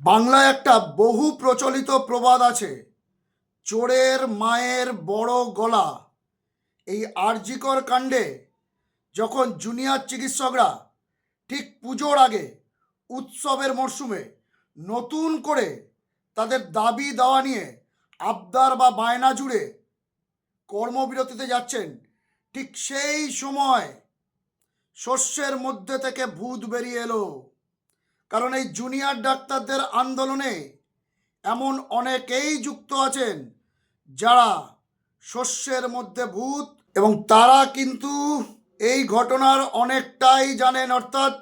বাংলায় একটা বহু প্রচলিত প্রবাদ আছে, চোরের মায়ের বড় গলা। এই আরজিকর কাণ্ডে যখন জুনিয়র চিকিৎসকরা ঠিক পুজোর আগে উৎসবের মরশুমে নতুন করে তাদের দাবি দেওয়া নিয়ে আবদার বা বায়না জুড়ে কর্মবিরতিতে যাচ্ছেন, ঠিক সেই সময় শস্যের মধ্যে থেকে ভূত বেরিয়ে এলো। কারণ এই জুনিয়র ডাক্তারদের আন্দোলনে এমন অনেকেই যুক্ত আছেন যারা শস্যের মধ্যে ভূত এবং তারা কিন্তু এই ঘটনার অনেকটাই জানেন, অর্থাৎ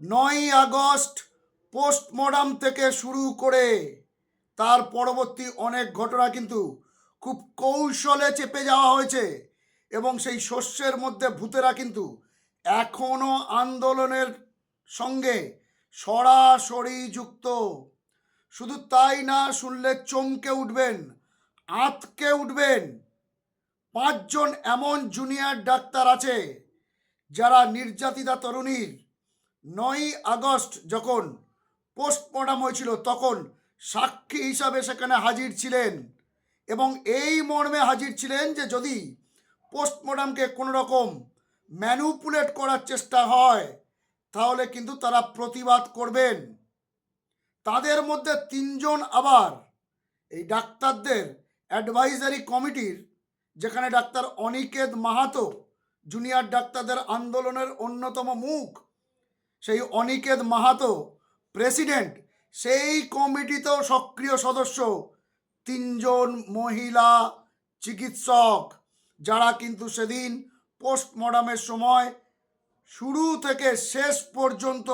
নয় আগস্ট পোস্টমর্টম থেকে শুরু করে তার পরবর্তী অনেক ঘটনা কিন্তু খুব কৌশলে চেপে যাওয়া হয়েছে এবং সেই শস্যের মধ্যে ভূতেরা কিন্তু এখনও আন্দোলনের সঙ্গে সরাসরি যুক্ত। শুধু তাই না শুনলে চমকে উঠবেন, আঁতকে উঠবেন। পাঁচজন এমন জুনিয়র ডাক্তার আছে, যারা নির্যাতিতা তরুণীর। নয় আগস্ট যখন পোস্টমর্টম হয়েছিল, তখন সাক্ষী হিসাবে সেখানে হাজির ছিলেন এবং এই মর্মে হাজির ছিলেন যে যদি পোস্টমর্টমকে কোনো রকম ম্যানুপুলেট করার চেষ্টা হয় তাহলে কিন্তু তারা প্রতিবাদ করবেন। তাদের মধ্যে তিনজন আবার এই ডাক্তারদের অ্যাডভাইজারি কমিটির যেখানে ডাক্তার অনিকেত মাহাতো জুনিয়র ডাক্তারদের আন্দোলনের অন্যতম মুখ, সেই অনিকেত মাহাতো প্রেসিডেন্ট সেই কমিটিতেও সক্রিয় সদস্য তিনজন মহিলা চিকিৎসক, যারা কিন্তু সেদিন পোস্টমর্টমের সময় শুরু থেকে শেষ পর্যন্ত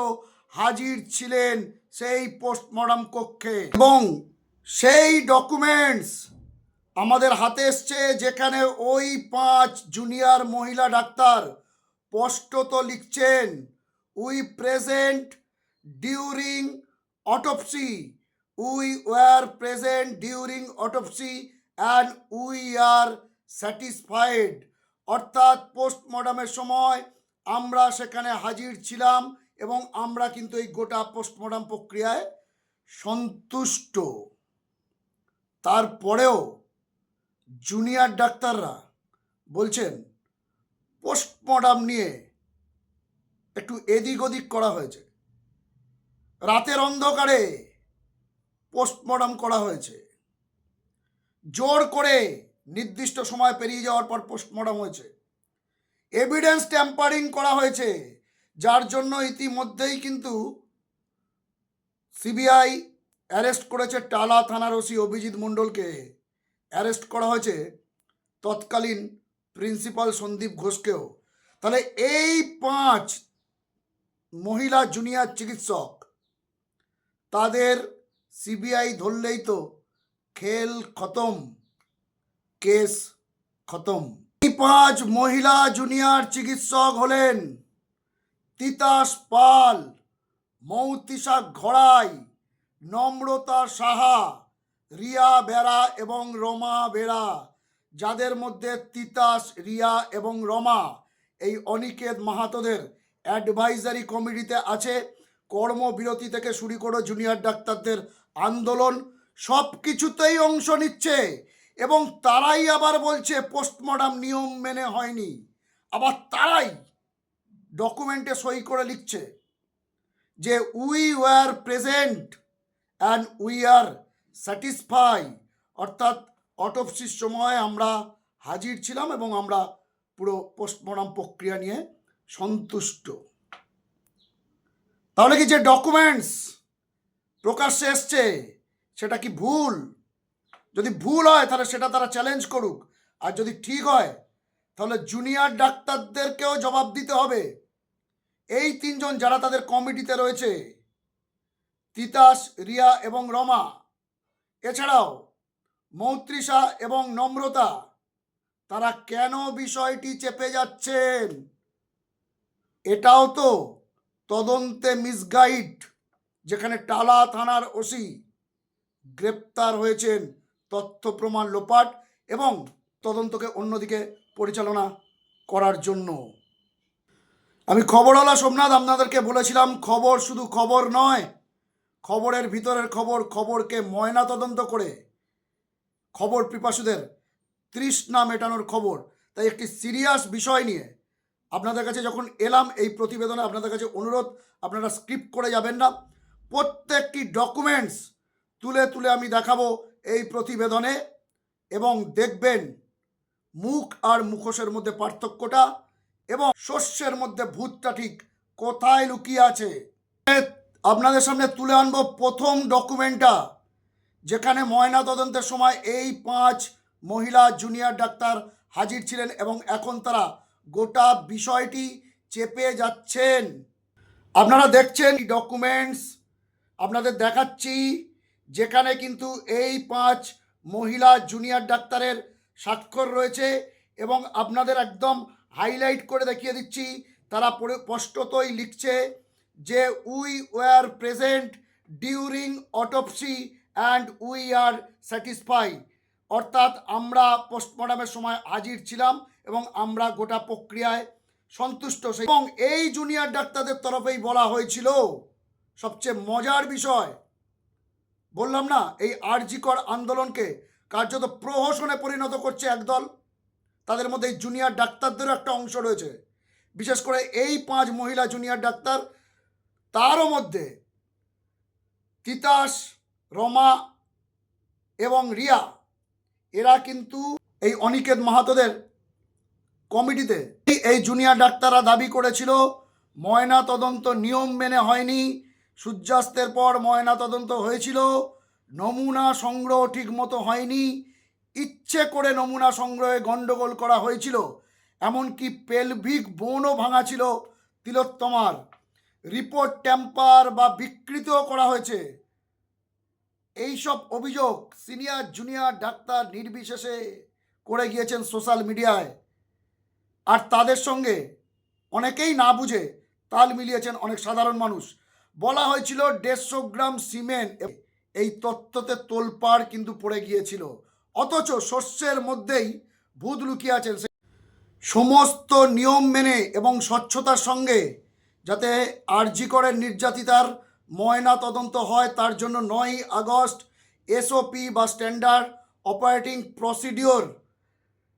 হাজির ছিলেন সেই পোস্টমর্টম কক্ষে। এবং সেই ডকুমেন্টস আমাদের হাতে এসছে যেখানে ওই পাঁচ জুনিয়র মহিলা ডাক্তার স্পষ্টত লিখছেন we present during autopsy we were present during autopsy and we are satisfied অর্থাৎ পোস্টমর্টমের সময় আমরা সেখানে হাজির ছিলাম এবং আমরা কিন্তু এই গোটা পোস্টমর্টম প্রক্রিয়ায় সন্তুষ্ট। তারপরেও জুনিয়র ডাক্তাররা বলছেন পোস্টমর্টম নিয়ে একটু এদিক ওদিক করা হয়েছে। রাতের অন্ধকারে পোস্টমর্টম করা হয়েছে। জোর করে নির্দিষ্ট সময় পেরিয়ে যাওয়ার পর পোস্টমর্টম হয়েছে। এভিডেন্স ট্যাম্পারিং করা হয়েছে, যার জন্য ইতিমধ্যেই কিন্তু সিবিআই অ্যারেস্ট করেছে টালা থানার ওসি অভিজিৎ মণ্ডলকে। অ্যারেস্ট করা হয়েছে তৎকালীন প্রিন্সিপাল সন্দীপ ঘোষকেও। তাহলে এই পাঁচ মহিলা জুনিয়র চিকিৎসক, তাদের সিবিআই ধরলেই তো খেল খতম কেস খতম। পাঁচ মহিলা জুনিয়র চিকিৎসক হলেন। তিতাস পাল, মৌতিসা ঘড়াই, নম্রতা সাহা, রিয়া বেড়া এবং রমা বেড়া যাদের মধ্যে তিতাস, রিয়া এবং রমা এই অনিকেত মাহাতোদের অ্যাডভাইজারি কমিটিতে আছে। কর্মবিরতি থেকে শুরু করে জুনিয়র ডাক্তারদের আন্দোলন সব কিছুতেই অংশ নিচ্ছে। এবং তারাই আবার বলছে, পোস্টমর্টম নিয়ম মেনে হয়নি। আবার তারাই ডকুমেন্টে সই করে লিখছে যে we were present and we are satisfy অর্থাৎ অটোপসির সময় আমরা হাজির ছিলাম এবং আমরা পুরো পোস্টমর্টম প্রক্রিয়া নিয়ে সন্তুষ্ট। তাহলে কি যে ডকুমেন্টস প্রকাশ্যে এসছে, সেটা কি ভুল? যদি ভুল হয়, তাহলে সেটা তারা চ্যালেঞ্জ করুক। আর যদি ঠিক হয়, তাহলে জুনিয়র ডাক্তারদেরকেও জবাব দিতে হবে। এই তিনজন যারা তাদের কমিটিতে রয়েছে, তিতাস, রিয়া এবং রমা। এছাড়াও মৌত্রিষা এবং নম্রতা, তারা কেন বিষয়টি চেপে যাচ্ছেন? এটাও তো তদন্তে মিসগাইড যেখানে টালা থানার ওসি গ্রেপ্তার হয়েছেন। তথ্য প্রমাণ লোপাট এবং তদন্তকে অন্যদিকে পরিচালনা করার জন্য। আমি খবরওয়ালা সোমনাথ, আপনাদেরকে বলেছিলাম, খবর শুধু খবর নয়, খবরের ভিতরের খবর, খবরকে ময়না তদন্ত করে খবর পিপাসুদের তৃষ্ণা মেটানোর খবর। তাই একটি সিরিয়াস বিষয় নিয়ে আপনাদের কাছে যখন এলাম এই প্রতিবেদনে, আপনাদের কাছে অনুরোধ, আপনারা স্ক্রিপ্ট করে যাবেন না। প্রত্যেকটি ডকুমেন্টস তুলে তুলে আমি দেখাবো এই প্রতিবেদনে এবং দেখবেন মুখ আর মুখোশের মধ্যে পার্থক্যটা এবং শস্যের মধ্যে ভূতটা ঠিক কোথায় লুকিয়ে আছে? আপনাদের সামনে তুলে আনব প্রথম ডকুমেন্টটা, যেখানে ময়না তদন্তের সময় এই পাঁচ মহিলা জুনিয়র ডাক্তার হাজির ছিলেন এবং এখন তারা গোটা বিষয়টি চেপে যাচ্ছেন। আপনারা দেখছেন ডকুমেন্টস, আপনাদের দেখাচ্ছি যেখানে কিন্তু এই পাঁচ মহিলা জুনিয়র ডাক্তারের স্বাক্ষর রয়েছে এবং আপনাদের একদম হাইলাইট করে দেখিয়ে দিচ্ছি, তারা স্পষ্টতই লিখছে যে we were present during autopsy and we are satisfy অর্থাৎ আমরা পোস্টমর্টমের সময় হাজির ছিলাম এবং আমরা গোটা প্রক্রিয়ায় সন্তুষ্ট এবং এই জুনিয়র ডাক্তারদের তরফেই বলা হয়েছিল সবচেয়ে মজার বিষয় বললাম না, এই আরজিকর আন্দোলনকে কার্যত প্রহসনে পরিণত করছে একদল তাদের মধ্যে এই জুনিয়র ডাক্তারদেরও একটা অংশ রয়েছে। বিশেষ করে এই পাঁচ মহিলা জুনিয়র ডাক্তার, তারও মধ্যে তিতাস, রমা এবং রিয়া, এরা কিন্তু এই অনিকেত মাহাতোদের কমিটিতে। এই- এই জুনিয়র ডাক্তাররা দাবি করেছিল ময়না তদন্ত নিয়ম মেনে হয়নি সূর্যাস্তের পর ময়না তদন্ত হয়েছিল। নমুনা সংগ্রহ ঠিক মতো হয়নি। ইচ্ছে করে নমুনা সংগ্রহে গণ্ডগোল করা হয়েছিল। এমনকি পেলভিক বোনও ভাঙা ছিল তিলোত্তমার। রিপোর্ট ট্যাম্পার বা বিকৃতও করা হয়েছে। এইসব অভিযোগ সিনিয়র জুনিয়র ডাক্তার নির্বিশেষে করে গিয়েছেন সোশ্যাল মিডিয়ায়। আর তাদের সঙ্গে অনেকেই না বুঝে তাল মিলিয়েছেন অনেক সাধারণ মানুষ। বলা হয়েছিল দেড়শো গ্রাম সিমেন্ট এই তত্ত্বতে তোলপাড় কিন্তু পড়ে গিয়েছিল। অথচ শস্যের মধ্যেই ভূত লুকিয়ে আছেন সমস্ত নিয়ম মেনে এবং স্বচ্ছতার সঙ্গে যাতে আরজি করের নির্যাতিতার ময়না তদন্ত হয়, তার জন্য নয়ই আগস্ট এসওপি বা স্ট্যান্ডার্ড অপারেটিং প্রসিডিওর।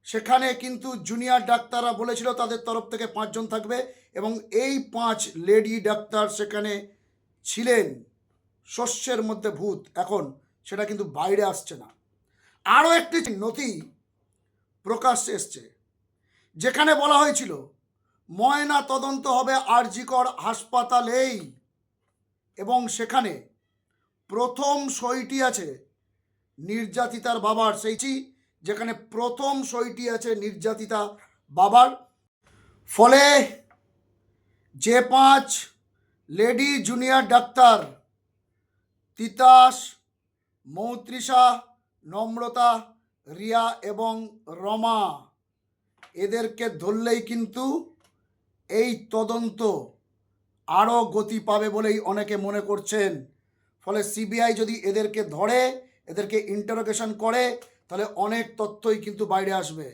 সেখানে কিন্তু জুনিয়র ডাক্তাররা বলেছিল, তাদের তরফ থেকে পাঁচজন থাকবে এবং এই পাঁচ লেডি ডাক্তার সেখানে ছিলেন শস্যের মধ্যে ভূত, এখন সেটা কিন্তু বাইরে আসছে না। আরও একটি নথি প্রকাশ্যে এসছে, যেখানে বলা হয়েছিল, ময়না তদন্ত হবে আরজিকর হাসপাতালেই। এবং সেখানে প্রথম সইটি আছে নির্যাতিতার বাবার, সেইটি যেখানে প্রথম সইটি আছে নির্যাতিতা বাবার। ফলে যে পাঁচ লেডি জুনিয়র ডাক্তার তিতাস, মৌত্রিষা, নম্রতা, রিয়া এবং রমা। এদেরকে ধরলেই কিন্তু এই তদন্ত আরও গতি পাবে বলেই অনেকে মনে করছেন। ফলে সিবিআই যদি এদেরকে ধরে, এদেরকে ইন্টারোগেশন করে, তাহলে অনেক তথ্যই কিন্তু বাইরে আসবে।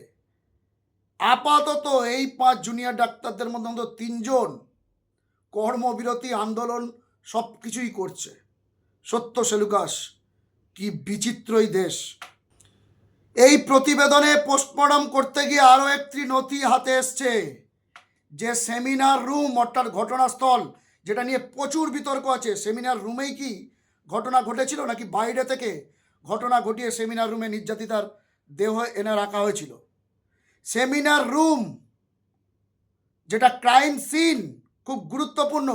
আপাতত এই পাঁচ জুনিয়র ডাক্তারদের মধ্যে অন্তত তিনজন কর্মবিরতি আন্দোলন সব কিছুই করছে। সত্য সেলুকাস, কি বিচিত্রই দেশ। এই প্রতিবেদনে পোস্টমর্টম করতে গিয়ে আরও একটি নথি হাতে এসছে যে সেমিনার রুম, অর্থাৎ ঘটনাস্থল, যেটা নিয়ে প্রচুর বিতর্ক আছে। সেমিনার রুমেই কি ঘটনা ঘটেছিল নাকি বাইরে থেকে ঘটনা ঘটিয়ে সেমিনার রুমে নির্যাতিতার দেহ এনে রাখা হয়েছিল? সেমিনার রুম, যেটা ক্রাইম সিন খুব গুরুত্বপূর্ণ।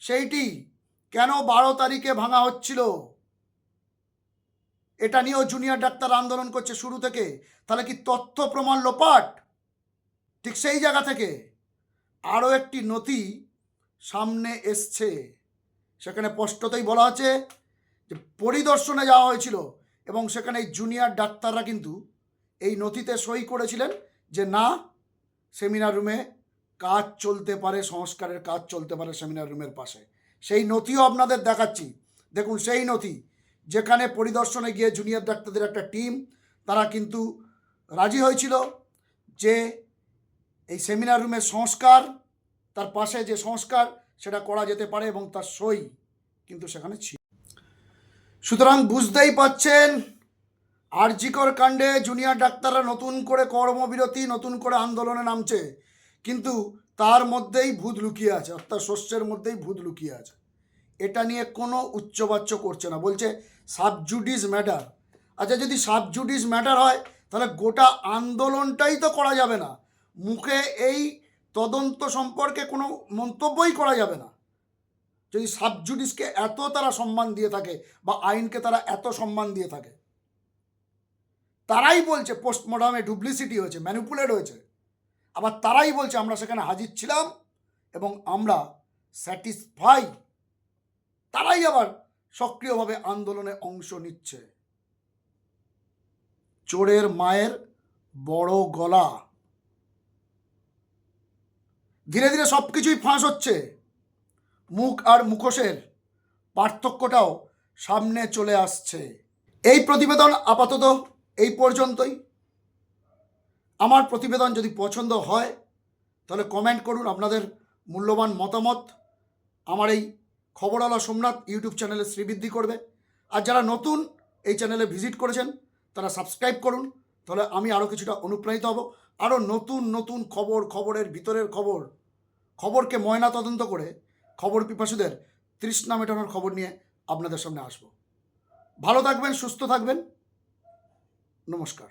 সেইটি কেন বারো তারিখে ভাঙা হচ্ছিল? এটা নিয়েও জুনিয়র ডাক্তার আন্দোলন করছে শুরু থেকে। তাহলে কি তথ্য প্রমাণ লোপাট? ঠিক সেই জায়গা থেকে আরও একটি নথি সামনে এসছে। সেখানে স্পষ্টতই বলা আছে যে পরিদর্শনে যাওয়া হয়েছিল এবং সেখানে এই জুনিয়র ডাক্তাররা কিন্তু এই নথিতে সই করেছিলেন যে না সেমিনার রুমে কাজ চলতে পারে, সংস্কারের কাজ চলতে পারে সেমিনার রুমের পাশে। সেই নথিও আপনাদের দেখাচ্ছি। দেখুন, সেই নথি, যেখানে পরিদর্শনে গিয়ে জুনিয়র ডাক্তারদের একটা টিম তারা কিন্তু রাজি হয়েছিল যে এই সেমিনার রুমের সংস্কার, তার পাশে যে সংস্কার, সেটা করা যেতে পারে এবং তার সই কিন্তু সেখানে ছিল সুতরাং বুঝতেই পাচ্ছেন, আরজিকর কাণ্ডে জুনিয়র ডাক্তাররা নতুন করে কর্মবিরতি, নতুন করে আন্দোলনে নামছে। কিন্তু তার মধ্যেই ভূত লুকিয়ে আছে, অর্থাৎ শস্যের মধ্যেই ভূত লুকিয়ে আছে। এটা নিয়ে কোনো উচ্চবাচ্য করছে না। বলছে, সাবজুডিস ম্যাটার। আচ্ছা যদি সাবজুডিস ম্যাটার হয়, তাহলে গোটা আন্দোলনটাই তো করা যাবে না। মুখে এই তদন্ত সম্পর্কে কোনো মন্তব্যই করা যাবে না। যদি সাবজুডিসকে এত তারা সম্মান দিয়ে থাকে বা আইনকে তারা এত সম্মান দিয়ে থাকে, তারাই বলছে, পোস্টমর্টমে ডুপ্লিসিটি হয়েছে, ম্যানিপুলেট হয়েছে। আবার তারাই বলছে, আমরা সেখানে হাজির ছিলাম এবং আমরা স্যাটিসফাই তারাই আবার সক্রিয়ভাবে আন্দোলনে অংশ নিচ্ছে। চোরের মায়ের বড় গলা। ধীরে ধীরে সব কিছুই ফাঁস হচ্ছে। মুখ আর মুখোশের পার্থক্যটাও সামনে চলে আসছে। এই প্রতিবেদন আপাতত এই পর্যন্তই। আমার প্রতিবেদন যদি পছন্দ হয়, তাহলে কমেন্ট করুন আপনাদের মূল্যবান মতামত। আমার এই খবরওয়ালা সোমনাথ ইউটিউব চ্যানেলে শ্রীবৃদ্ধি করবে। আর যারা নতুন এই চ্যানেলে ভিজিট করেছেন, তারা সাবস্ক্রাইব করুন। তাহলে আমি আরও কিছুটা অনুপ্রাণিত হব। আরও নতুন নতুন খবর, খবরের ভিতরের খবর, খবরকে ময়না তদন্ত করে খবর পিপাসুদের তৃষ্ণা মেটানোর খবর নিয়ে আপনাদের সামনে আসব। ভালো থাকবেন, সুস্থ থাকবেন। নমস্কার।